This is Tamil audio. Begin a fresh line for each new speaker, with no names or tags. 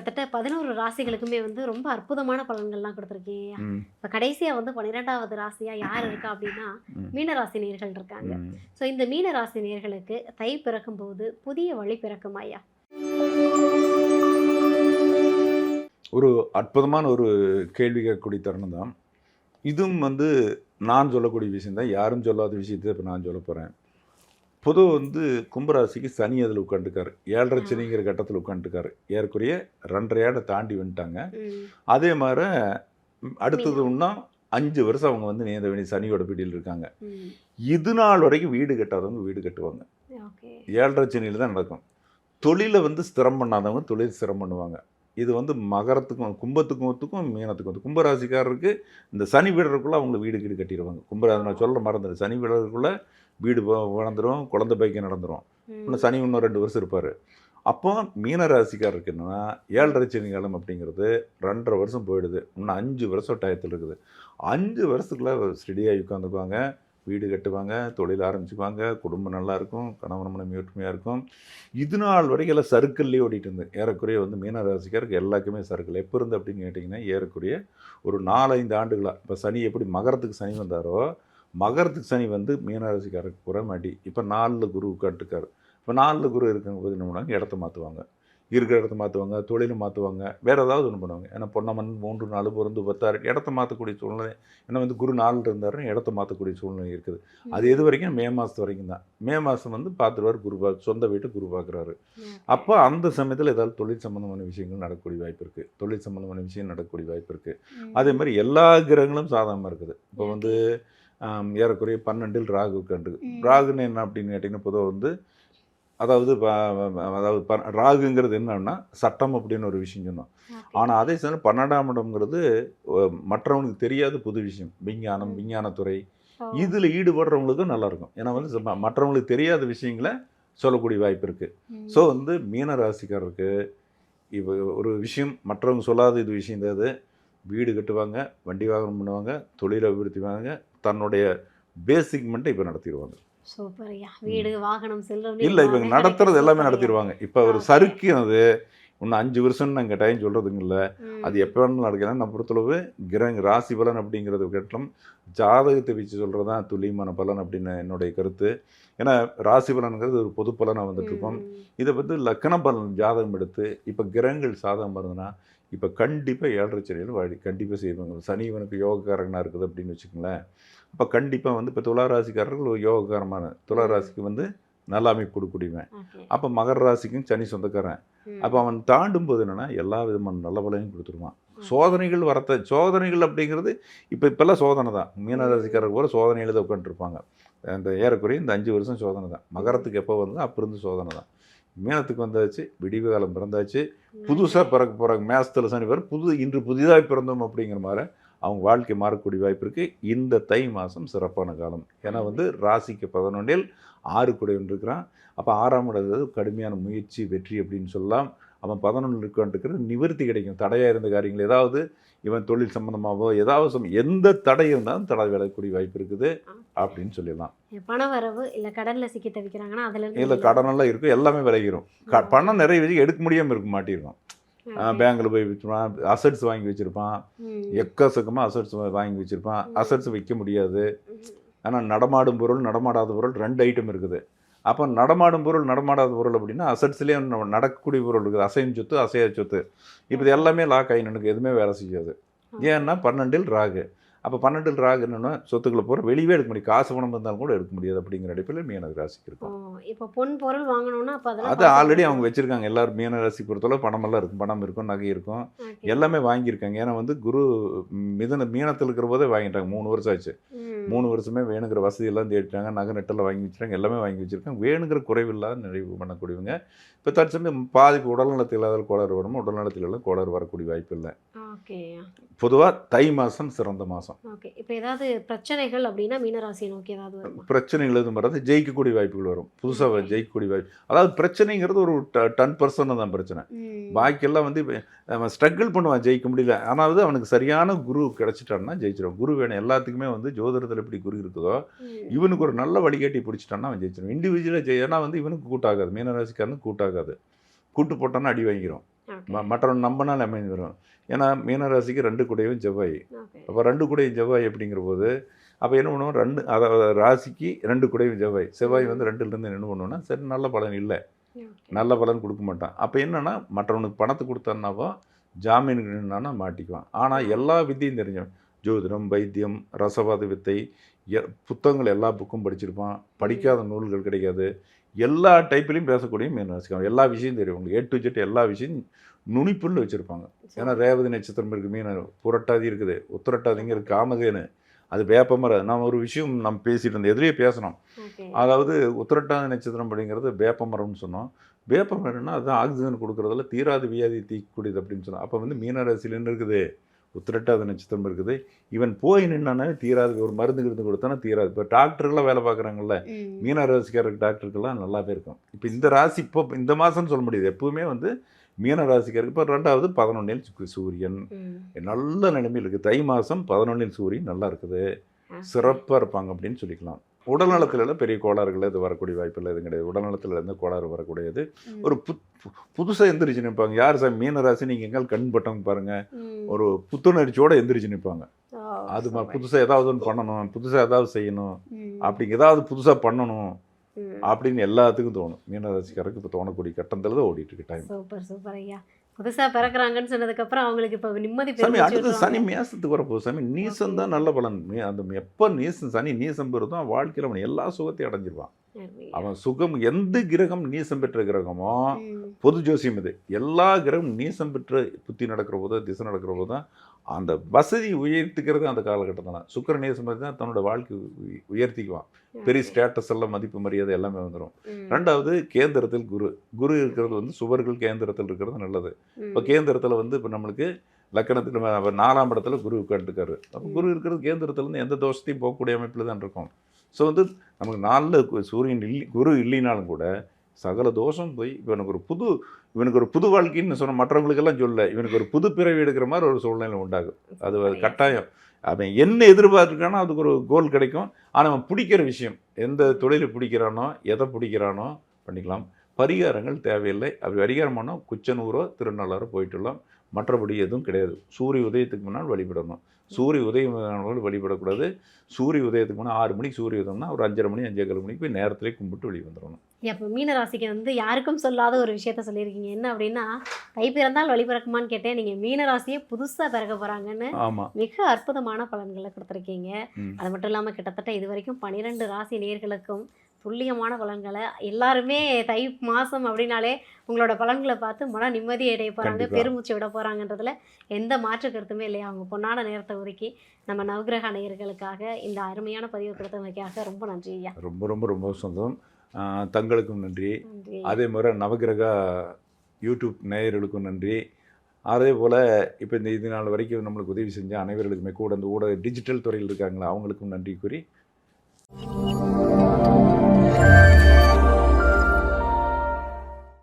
கிட்டத்தட்ட பதினோரு ராசிகளுக்குமே வந்து ரொம்ப அற்புதமான பலன்கள்லாம் கொடுத்துருக்கீங்க. இப்போ கடைசியாக வந்து பன்னிரெண்டாவது ராசியா யார் இருக்கா அப்படின்னா
ம்,
மீன ராசி நேர்கள் இருக்காங்க. ஸோ இந்த மீன ராசி நேர்களுக்கு தை பிறக்கும் போது புதிய வழி பிறக்கும் ஐயா.
ஒரு அற்புதமான ஒரு கேள்வி கேட்கக்கூடிய தருணம் தான். இதுவும் வந்து நான் சொல்லக்கூடிய விஷயம் தான். யாரும் சொல்லாத விஷயத்தை இப்போ நான் சொல்ல போகிறேன் பொதுவாக வந்து கும்பராசிக்கு சனி அதில் உட்காந்துருக்காரு ஏழரை. சனிங்கிற கட்டத்தில் உட்காந்துருக்காரு ஏறக்குறைய ரெண்டரை ஏடை தாண்டி வந்துட்டாங்க. அதே மாதிரி அடுத்தது இன்னும் அஞ்சு வருஷம் அவங்க வந்து நேர்ந்த வேண்டிய சனியோட பிடியில் இருக்காங்க. இது நாள் வரைக்கும் வீடு கட்டாதவங்க வீடு கட்டுவாங்க. ஏழரை சனியில் தான் நடக்கும். தொழிலை வந்து ஸ்திரம் பண்ணாதவங்க தொழில் ஸ்திரம் பண்ணுவாங்க. இது வந்து மகரத்துக்கும் கும்பத்துக்கும் மீனத்துக்கும் ஒத்துக்கும். கும்பராசிக்காரருக்கு இந்த சனி வீடருக்குள்ளே அவங்க வீடு வீடு கட்டிடுவாங்க கும்பராசி நான் சொல்ல மறந்துடு சனி வீடருக்குள்ளே வீடு வளர்ந்துடும் குழந்தை பைக்கு நடந்துடும் இன்னும் சனி இன்னும் ரெண்டு வருஷம் இருப்பார். அப்போ மீன ராசிக்காரருக்கு என்னன்னா ஏழரை சனி காலம் அப்படிங்கிறது ரெண்டரை வருஷம் போயிடுது. இன்னும் அஞ்சு வருஷம் டயத்தில் இருக்குது. அஞ்சு வருஷத்துக்குள்ள ஸ்டெடியாகி உட்காந்துக்குவாங்க. வீடு கட்டுவாங்க தொழில் ஆரம்பிச்சுக்குவாங்க குடும்பம் நல்லாயிருக்கும் கணவன் மனைவி ஒற்றுமையாக இருக்கும். இது நாள் வரைக்கும் எல்லாம் சர்க்கிள்லேயே ஓடிட்டு இருந்தேன் ஏறக்குறைய வந்து மீன ராசிக்காருக்கு எல்லாருக்குமே சர்க்கிள் எப்போ இருந்து அப்படின்னு கேட்டிங்கன்னா ஏறக்குறைய ஒரு நாலஞ்சு ஆண்டுகளாக இப்போ சனி எப்படி மகரத்துக்கு சனி வந்தாரோ மகரத்துக்கு சனி வந்து மீனராசிக்காரருக்கு புற மாட்டி இப்போ நாலில் குரு கட்டுக்கார் இப்போ நாலில் குரு இருக்குங்க போது என்ன பண்ணுவாங்க? இடத்த மாற்றுவாங்க இருக்கிற இடத்த மாற்றுவாங்க தொழிலை மாற்றுவாங்க வேறு ஏதாவது ஒன்று பண்ணுவாங்க. ஏன்னா பொன்னமன் மூன்று நாலு பொருந்து பத்தாறு இடத்த மாற்றக்கூடிய சூழ்நிலை ஏன்னா வந்து குரு நாலில் இருந்தாருன்னா இடத்த மாற்றக்கூடிய சூழ்நிலை இருக்குது. அது எது வரைக்கும்? மே மாதத்து வரைக்கும் தான். மே மாதம் வந்து பார்த்துருவார் குரு பார்க்க சொந்த வீட்டு குரு பார்க்குறாரு. அப்போ அந்த சமயத்தில் ஏதாவது தொழில் சம்மந்தமான விஷயங்கள் நடக்கக்கூடிய வாய்ப்பு இருக்குது தொழில் சம்மந்தமான விஷயம் நடக்கக்கூடிய வாய்ப்பு இருக்குது அதே மாதிரி எல்லா கிரகங்களும் சாதகமாக இருக்குது. இப்போ வந்து ஏறக்குறைய பன்னெண்டில் ராகு
ம்.
ராகுன்னு என்ன அப்படின்னு கேட்டிங்கன்னா பொதுவாக வந்து அதாவது அதாவது ப- ராகுங்கிறது என்னன்னா சட்டம் அப்படின்னு ஒரு விஷயம் சொன்னோம். ஆனால் அதே சமயம் பன்னெண்டாம் இடம்ங்கிறது மற்றவனுக்கு தெரியாத புது விஷயம். விஞ்ஞானம். விஞ்ஞானத்துறை. இதில் ஈடுபடுறவங்களுக்கும் நல்லா இருக்கும் ஏன்னா வந்து மற்றவங்களுக்கு தெரியாத விஷயங்களை சொல்லக்கூடிய வாய்ப்பு இருக்குது ஸோ வந்து மீன ராசிக்காரருக்கு இப்போ ஒரு விஷயம் மற்றவங்க சொல்லாத இது விஷயம் தான் இது வீடு கட்டுவாங்க வண்டி வாகனம் பண்ணுவாங்க தொழில் அபிவிருத்திவாங்க தன்னுடைய பேசிக் மட்டும் இப்போ நடத்திடுவாங்க.
சூப்பர் வீடு வாகனம் செல்வம்
இல்லை
எல்லாமே
நடத்துறது. எல்லாமே. நடத்திடுவாங்க இப்போ ஒரு
Okay.
சறுக்கினது இன்னும் அஞ்சு வருஷம்னு நாங்கள் டைம் சொல்கிறதுங்க இல்லை? அது எப்போ வேணாலும் நடக்கலாம். நம்ம பொறுத்தளவு கிரக ராசி பலன் அப்படிங்கிறது கேட்டோம் ஜாதகத்தை வச்சு சொல்கிறது தான் துல்லியமான பலன் அப்படின்னு என்னுடைய கருத்து. ஏன்னா ராசி பலனுங்கிறது ஒரு பொது பலனாக வந்துட்டு இருக்கோம்
ம்,
இதை வந்து லக்கண பலன் ஜாதகம் எடுத்து இப்போ கிரகங்கள் சாதகம் இருந்ததுன்னா இப்போ கண்டிப்பாக ஏழரை சனியில் வாடி கண்டிப்பாக செய்வாங்க. சனி இவனுக்கு யோகக்காரகனாக இருக்குது அப்படின்னு வச்சுக்கோங்களேன். அப்போ கண்டிப்பாக வந்து இப்போ துளாராசிக்காரர்கள் ஒரு யோகக்காரமான துளாராசிக்கு வந்து நல்ல அமைப்பு கொடுக்கூடியவன். அப்போ மகர ராசிக்கும் சனி சொந்தக்காரன். அப்போ அவன் தாண்டும் போது என்னென்னா எல்லா விதமான நல்ல பலனையும் கொடுத்துருவான். சோதனைகள் வரத்த சோதனைகள் அப்படிங்கிறது இப்போ இப்போல்லாம் சோதனை தான். மீனராசிக்காரர் கூட சோதனை எழுத உட்காந்துருப்பாங்க அந்த ஏறக்குறைய இந்த அஞ்சு வருஷம் சோதனை தான். மகரத்துக்கு எப்போ வந்து அப்போ இருந்து சோதனை தான். மீனத்துக்கு வந்தாச்சு விடிவு காலம் பிறந்தாச்சு. புதுசாக பிறக்க போகிறாங்க மேசத்தில் சனி வர புது இன்று புதிதாக பிறந்தோம் அப்படிங்கிற மாதிரி அவங்க வாழ்க்கை மாறக்கூடிய வாய்ப்பு இருக்குது இந்த தை மாதம் சிறப்பான காலம். ஏன்னா வந்து ராசிக்கு பதினொன்றில் ஆறு குடைவன் இருக்கிறான் அப்போ ஆறாம் இடது கடுமையான முயற்சி வெற்றி அப்படின்னு சொல்லலாம். அவன் பதினொன்று இருக்கான்ட்டுக்கிறது நிவர்த்தி கிடைக்கும். தடையாக இருந்த காரியங்கள் ஏதாவது இவன் தொழில் சம்மந்தமாகவோ ஏதாவது எந்த தடை இருந்தாலும் தடை விலகக்கூடிய வாய்ப்பு இருக்குது அப்படின்னு சொல்லிடலாம்.
பண வரவு இல்ல கடன்ல சிக்கி தவிக்கிறாங்கன்னா அதுல
இல்லை கடனெல்லாம் இருக்கும். எல்லாமே விலகிரும். க பணம் நிறைய வச்சு எடுக்க முடியாமல் இருக்க மாட்டிருக்கும்
ஓகே.
பேங்க்கில் போய் வச்சிருப்பான் அசட்ஸ் வாங்கி வச்சுருப்பான். எக்கச்சக்கமாக அசட்ஸ் வாங்கி வச்சுருப்பான். அசட்ஸ் விற்க முடியாது. ஆனால் நடமாடும் பொருள் நடமாடாத பொருள் ரெண்டு ஐட்டம் இருக்குது. அப்போ நடமாடும் பொருள் நடமாடாத பொருள் அப்படின்னா அசட்ஸ்லேயே நடக்கக்கூடிய பொருள் இருக்குது. அசையும் சொத்து அசையாத சொத்து. இப்போ இது எல்லாமே லாக் ஆகி எனக்கு எதுவுமே வேலை செய்யாது. ஏன்னா பன்னெண்டில் ராகு. அப்போ பன்னெண்டில் ராகு என்னன்னா சொத்துக்களை போகிற வெளியவே எடுக்க முடியும் காசு பணம் இருந்தாலும் கூட எடுக்க முடியாது அப்படிங்கிற அடிப்பில் மீன ராசிக்கு இருக்கும்
இப்போ பொன் பொருள் வாங்கணும்னா
அது ஆல்ரெடி அவங்க வச்சிருக்காங்க. எல்லாரும் மீன ராசி பொறுத்தளவு பணமெல்லாம் இருக்கும். பணம் இருக்கும் நகை இருக்கும். எல்லாமே வாங்கியிருக்காங்க. ஏன்னா வந்து குரு மிதன மீனத்தில் இருக்கிற போதே வாங்கிட்டாங்க. மூணு வருஷம் ஆச்சு. மூணு வருஷமே வேணுங்கிற வசதி எல்லாம் தேடிட்டாங்க நகை நெட்டெல்லாம் வாங்கி வச்சிருக்காங்க எல்லாமே வாங்கி வச்சிருக்காங்க. வேணுங்கிற குறைவில்லாத நிறைவு பண்ணக்கூடியவங்க. இப்போ தற்சமயம் பாதிப்பு உடல்நலத்தில் இல்லாத கோளாறு வரும்? உடல்நலத்தில் எல்லாம் கோளாறு வரக்கூடிய வாய்ப்பு இல்லை. பொதுவாக தை மாதம் சிறந்த மாதம்
ஓகே. இப்போ ஏதாவது பிரச்சனைகள் அப்படின்னா மீனராசியை நோக்கி ஏதாவது வருமா?
பிரச்சனைகள் எதுவும் வராது. ஜெயிக்கக்கூடிய வாய்ப்புகள் வரும். புதுசாக. ஜெயிக்கக்கூடிய வாய்ப்பு அதாவது பிரச்சனைங்கிறது ஒரு டென் பர்சன்ட் தான் பிரச்சனை. பாக்கியெல்லாம் வந்து அவன் ஸ்ட்ரகிள் பண்ணுவான் ஜெயிக்க முடியல. ஆனால் அவனுக்கு சரியான குரு கிடைச்சிட்டான்னா ஜெயிச்சிடும் குரு வேணும். எல்லாத்துக்குமே வந்து ஜோதிடத்தில் எப்படி குரு இருக்குதோ இவனுக்கு ஒரு நல்ல வழிகாட்டி பிடிச்சிட்டான்னா அவன் ஜெயிச்சிடும் இண்டிவிஜுவலாக ஜெய் ஏன்னா வந்து இவனுக்கு கூட்டாகாது. மீனராசிக்காரனுக்கு கூட்டாகாது. கூட்டு போட்டான்னா அடி வாங்கிரும்.
ஓகே
ம மற்றவன் நம்பினால் அமைந்து வரும். ஏன்னா மீனராசிக்கு ரெண்டு கூடையும் செவ்வாய். அப்போ ரெண்டு கூடையும் செவ்வாய் அப்படிங்கிற போது அப்போ என்ன பண்ணுவோம்? ரெண்டு அதாவது ராசிக்கு ரெண்டு கூடையும் செவ்வாய். செவ்வாய் வந்து ரெண்டுலேருந்து என்ன பண்ணுவோம்னா சரி நல்ல பலன் இல்லை. நல்ல பலன் கொடுக்க மாட்டான். அப்போ என்னன்னா மற்றவனுக்கு பணத்தை கொடுத்தான்னாவோ ஜாமீனுக்கு நின்னானா மாட்டிக்குவான். ஆனால் எல்லா வித்தையும் தெரிஞ்சவன் ஜோதிடம் வைத்தியம் ரசவாத வித்தை எ- புத்தகங்கள் எல்லா புக்கும் படிச்சிருப்பான். படிக்காத நூல்கள் கிடைக்காது. எல்லா டைப்லையும் பேசக்கூடிய மீன் ராசிக்காரன் எல்லா விஷயம் தெரியும். உங்களுக்கு ஏ டு ஜெட் எல்லா விஷயம் நுனிப்புள்ள வச்சுருப்பாங்க. ஏன்னா ரேவதி நட்சத்திரம் இருக்குது மீன் புரட்டாதி இருக்குது உத்திரட்டாதிங்க இருக்குது காமதேனு அது வேப்பமரம் நான் ஒரு விஷயம் நம்ம பேசிட்டு இருந்தோம் எதிரே பேசணும். அதாவது உத்திரட்டாதி நட்சத்திரம் அப்படிங்கிறது வேப்பமரம்னு சொன்னோம். வேப்பமரம்னா அது ஆக்சிஜன் கொடுக்குறதுல தீராத வியாதி தீக்கூடியது அப்படின்னு சொன்னோம். அப்போ வந்து மீனராசியில் என்ன இருக்குது? உத்திரட்டாதி நட்சத்திரம் இருக்குது. இவன் போய் நின்னானே தீராது ஒரு மருந்து கிருந்து கொடுத்தானா தீராது. இப்போ டாக்டர்லாம் வேலை பார்க்குறாங்கல்ல
ம்.
மீனராசிக்காரருக்கு டாக்டருக்கெல்லாம் நல்லாவே இருக்கும் இப்போ இந்த ராசி இப்போ இந்த மாதம்னு சொல்ல முடியாது. எப்பவுமே வந்து மீனராசிக்காருக்கு இப்போ ரெண்டாவது பதினொன்னில் சூரியன். நல்ல நிலைமையில் இருக்குது தை மாதம் பதினொன்றில் சூரியன் நல்லா இருக்குது. சிறப்பாக இருப்பாங்க அப்படின்னு சொல்லிக்கலாம். உடல்நலத்துல பெரிய கோளாறுகள் இது வரக்கூடிய வாய்ப்பில்லை எதுவும் கிடையாது. உடல்நலத்தில் இருந்து கோளாறு வரக்கூடியது. ஒரு புத் புதுசாக எந்திரிச்சு நிற்பாங்க யார் சார் மீனராசி நீங்கள் எங்கால் கண் பட்டவங்க பாருங்க.
ம்.
ஒரு புத்துணர்ச்சியோட எந்திரிச்சு நிற்பாங்க அது. புதுசாக ஏதாவது ஒன்று பண்ணணும். புதுசாக ஏதாவது செய்யணும். அப்படி ஏதாவது புதுசாக பண்ணணும். அப்படின்னு எல்லாத்துக்கும் தோணும். மீனராசிக்காரருக்கு இப்போ தோணக்கூடிய கட்டத்தில் தான் ஓடிட்டு இருக்கு டைம்
சூப்பர் சூப்பர் ஐயா. புதுசா பிறக்குறாங்கன்னு சொன்னதுக்கு அப்புறம் அவங்களுக்கு இப்ப நிம்மதி
சாமி அடுத்து. சனி மேசத்துக்கு வரப்போகுது. சாமி நீசம் தான் நல்ல பலன். அந்த எப்போ நீசம் சனி நீசம் பெறுதோ அவன் வாழ்க்கையில் அவன் எல்லா சுகத்தையும் அடைஞ்சிருவான். அவன் சுகம் எந்த கிரகம் நீசம் பெற்ற கிரகமோ. பொது ஜோசியம் இது. எல்லா கிரகம் நீசம் பெற்று புத்தி நடக்கிற போதோ திசை நடக்கிற போதோ தான் அந்த வசதி உயர்த்திக்கிறது அந்த காலகட்டம் தான் சுக்கர நேசம் பெற்று தான் தன்னோட வாழ்க்கை உயர்த்திக்குவான் பெரிய. ஸ்டேட்டஸ் எல்லாம் மதிப்பு மரியாதை எல்லாமே வந்துடும். ரெண்டாவது கேந்திரத்தில் குரு குரு இருக்கிறது வந்து சுவர்கள் கேந்திரத்தில் இருக்கிறது நல்லது. இப்போ கேந்திரத்தில் வந்து இப்போ நம்மளுக்கு அவர் நாலாம் இடத்துல குரு உட்காந்துருக்காரு அப்போ. குரு இருக்கிறது கேந்திரத்துலேருந்து எந்த தோஷத்தையும் போகக்கூடிய அமைப்பில் தான் இருக்கும் ஸோ வந்து நமக்கு நாளில் சூரியன் இல்லை குரு இல்லைனாலும் கூட சகல தோஷம் போய் இவனுக்கு ஒரு புது இவனுக்கு ஒரு புது வாழ்க்கைன்னு சொன்ன மற்றவங்களுக்கெல்லாம் சொல்ல இவனுக்கு ஒரு புது பிறவி எடுக்கிற மாதிரி ஒரு சூழ்நிலை உண்டாகும். அது கட்டாயம். அவன் என்ன எதிர்பார்த்துருக்கானோ அதுக்கு ஒரு கோல் கிடைக்கும். ஆனால் அவன் பிடிக்கிற விஷயம் எந்த தொழிலை பிடிக்கிறானோ எதை பிடிக்கிறானோ பண்ணிக்கலாம். பரிகாரங்கள் தேவையில்லை. அப்படி பரிகாரம் பண்ணோம் குச்சனூரோ திருநள்ளாரோ போயிட்டுலாம் மற்றபடி எதுவும் கிடையாது. சூரிய உதயத்துக்கு முன்னால் வழிபடணும். சூரிய உதயம் வழிபடக்கூடாது. சூரிய உதயத்துக்கு முன்னால் ஆறு மணிக்கு சூரிய உதயம்னா ஒரு அஞ்சரை மணி அஞ்சேகால் மணிக்கு போய் நேரத்திலே கும்பிட்டு வெளியே வந்துடணும்
அப்போ மீன ராசிக்கு வந்து யாருக்கும் சொல்லாத ஒரு விஷயத்த சொல்லியிருக்கீங்க. என்ன அப்படின்னா தை பிறந்தால் வழி பிறக்குமான்னு கேட்டேன். நீங்க மீன ராசியே புதுசா பிறக்க போறாங்கன்னு
ஆமாம்
மிக அற்புதமான பலன்களை கொடுத்துருக்கீங்க. அது மட்டும் இல்லாமல் கிட்டத்தட்ட இது வரைக்கும் பன்னிரெண்டு ராசி நேர்களுக்கும் துல்லியமான பலன்களை எல்லாருமே தை மாதம் அப்படின்னாலே உங்களோட பலன்களை பார்த்து மன நிம்மதி அடைய போகிறாங்க. பெருமூச்சு விட போகிறாங்கன்றதுல எந்த மாற்று கருத்துமே இல்லையா? அவங்க பொன்னான நேரத்தை ஒதுக்கி நம்ம நவகிரக நேயர்களுக்காக இந்த அருமையான பதிவு கொடுத்தமைக்காக ரொம்ப நன்றி ஐயா.
ரொம்ப ரொம்ப ரொம்ப சொந்தம் தங்களுக்கும் நன்றி.
நன்றி
அதே மாதிரி நவகிரக யூடியூப் நேயர்களுக்கும் நன்றி. அதே போல் இப்போ இந்த இது நாள் வரைக்கும் நம்மளுக்கு உதவி செஞ்ச அனைவர்களுக்குமே கூட இந்த ஊடக டிஜிட்டல் துறையில் இருக்காங்களா அவங்களுக்கும் நன்றி கூறி. Bye.